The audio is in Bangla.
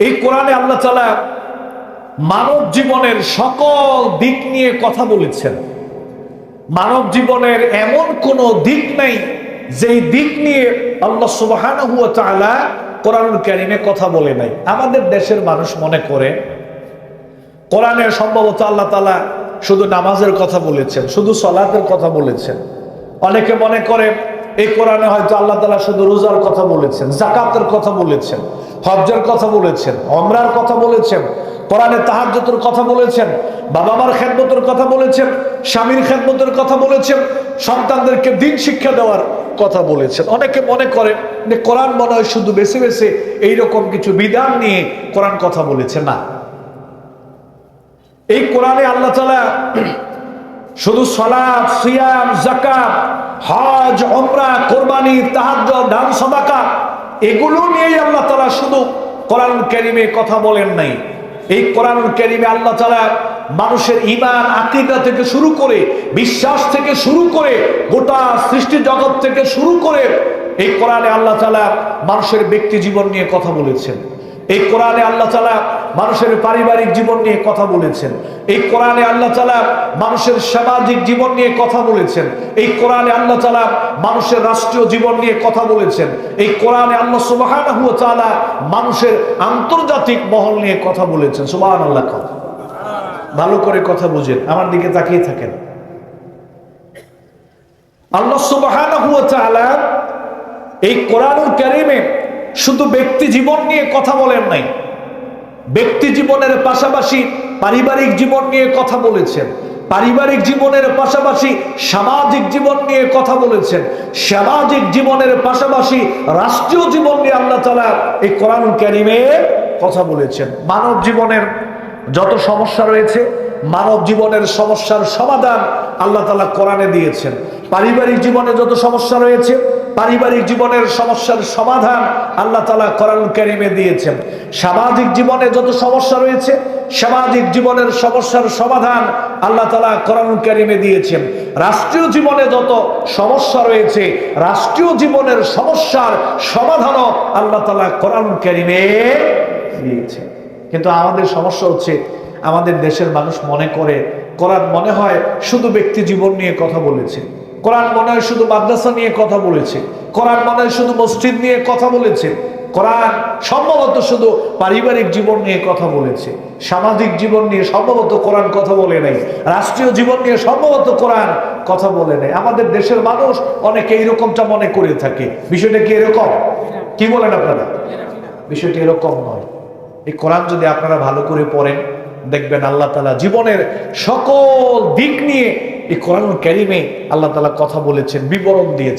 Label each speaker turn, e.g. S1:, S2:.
S1: এই কোরআনে আল্লাহ তালা মানব জীবনের সকল দিক নিয়ে কথা বলেছেন। মানব জীবনের এমন কোনো দিক নেই যেই দিক নিয়ে আল্লাহ তাআলা কোরআনুল কারীমে কথা বলে নাই। আমাদের দেশের মানুষ মনে করে, কোরআনে সম্ভবত আল্লাহ তাআলা শুধু নামাজের কথা বলেছেন, শুধু সলাতের কথা বলেছেন। অনেকে মনে করে, এই কোরআনে হয়তো আল্লাহ তাআলা শুধু রোজার কথা বলেছেন জাকাতের কথা বলেছেন। হজ্জের কথা বলেছেন অমরার কথা বলেছেন, কোরআনে তাহাজ্জুদের কথা বলেছেন বাবা মার খেদমতের কথা বলেছেন, স্বামীর খেদমতের কথা বলেছেন, সন্তানদেরকে দিন শিক্ষা দেওয়ার কথা বলেছেন। অনেকে মনে করেন যে কোরআন মনে হয় শুধু বেছে বেছে এইরকম কিছু বিধান নিয়ে কোরআন কথা বলেছে। না। এই কোরআনে আল্লাহ তালা শুধু সলাপ সিয়াম জাকাত হজ অমরা কোরবানি তাহাজ্জ দান সদাকা এগুলো নিয়েই আল্লাহ তালা শুধু কোরআন ক্যারিমে কথা বলেন নাই। এই কোরআন ক্যারিমে আল্লাহ তালা মানুষের ইমান আকিদা থেকে শুরু করে, বিশ্বাস থেকে শুরু করে, গোটা সৃষ্টি জগৎ থেকে শুরু করে এই কোরআনে আল্লাহ তালা মানুষের ব্যক্তি জীবন নিয়ে কথা বলেছেন। এই কোরআনে আল্লাহ তালা মানুষের পারিবারিক জীবন নিয়ে কথা বলেছেন। এই কোরআনে আল্লাহ তালা মানুষের সামাজিক জীবন নিয়ে কথা বলেছেন। এই কোরআনে আল্লাহ তালা মানুষের রাষ্ট্রীয় জীবন নিয়ে কথা বলেছেন। এই কোরআনে আল্লাহ সুবাহ মানুষের আন্তর্জাতিক মহল নিয়ে কথা বলেছেন। সুবাহ আল্লাহ কথা ভালো করে কথা বুঝেন। আমার দিকে তাকিয়ে থাকেন। আল্লাহ সুবাহ এই কোরআনুল কারিমে শুধু ব্যক্তি জীবন নিয়ে কথা বলেন নাই। ব্যক্তি জীবনের পাশাপাশি পারিবারিক জীবন নিয়ে কথা বলেছেন। পারিবারিক জীবনের পাশাপাশি সামাজিক জীবন নিয়ে কথা বলেছেন। সামাজিক জীবনের পাশাপাশি রাষ্ট্রীয় জীবন নিয়ে আল্লাহ তালা এই কোরআন ক্যারিমে কথা বলেছেন। মানব জীবনের যত সমস্যা রয়েছে, মানব জীবনের সমস্যার সমাধান আল্লাহ তালা কোরআনে দিয়েছেন। পারিবারিক জীবনে যত সমস্যা রয়েছে পারিবারিক জীবনের সমস্যার সমাধান আল্লাহ তালা কোরআন কারিমে দিয়েছেন। সামাজিক জীবনে যত সমস্যা রয়েছে, সামাজিক জীবনের সমস্যার সমাধান আল্লাহ তালা কোরআন কারিমে দিয়েছেন। রাষ্ট্রীয় জীবনে যত সমস্যা রয়েছে, রাষ্ট্রীয় জীবনের সমস্যার সমাধানও আল্লাহ তালা কোরআন কারিমে দিয়েছে কিন্তু আমাদের সমস্যা হচ্ছে, আমাদের দেশের মানুষ মনে করে করার মনে হয় শুধু ব্যক্তি জীবন নিয়ে কথা বলেছে। কোরআন মনে হয় শুধু মাদ্রাসা নিয়ে কথা বলেছে। কোরআন মনে হয় শুধু মসজিদ নিয়ে কথা বলেছে। কোরআন সম্ভবত শুধু পারিবারিক জীবন নিয়ে কথা বলেছে। সামাজিক জীবন নিয়ে সম্ভবত কোরআন কথা বলে নাই। রাষ্ট্রীয় জীবন নিয়ে সম্ভবত কোরআন কথা বলে নাই। আমাদের দেশের মানুষ অনেকে এইরকমটা মনে করে থাকে। বিষয়টা কি এরকম? কি বলেন আপনারা? বিষয়টি এরকম নয়। এই কোরআন যদি আপনারা ভালো করে পড়েন, দেখবেন আল্লাহ তালা জীবনের সকল দিক নিয়ে এই কোরআন ক্যারিমে আল্লাহ তালা কথা বলেছেন বিবরণ দিয়েছেন।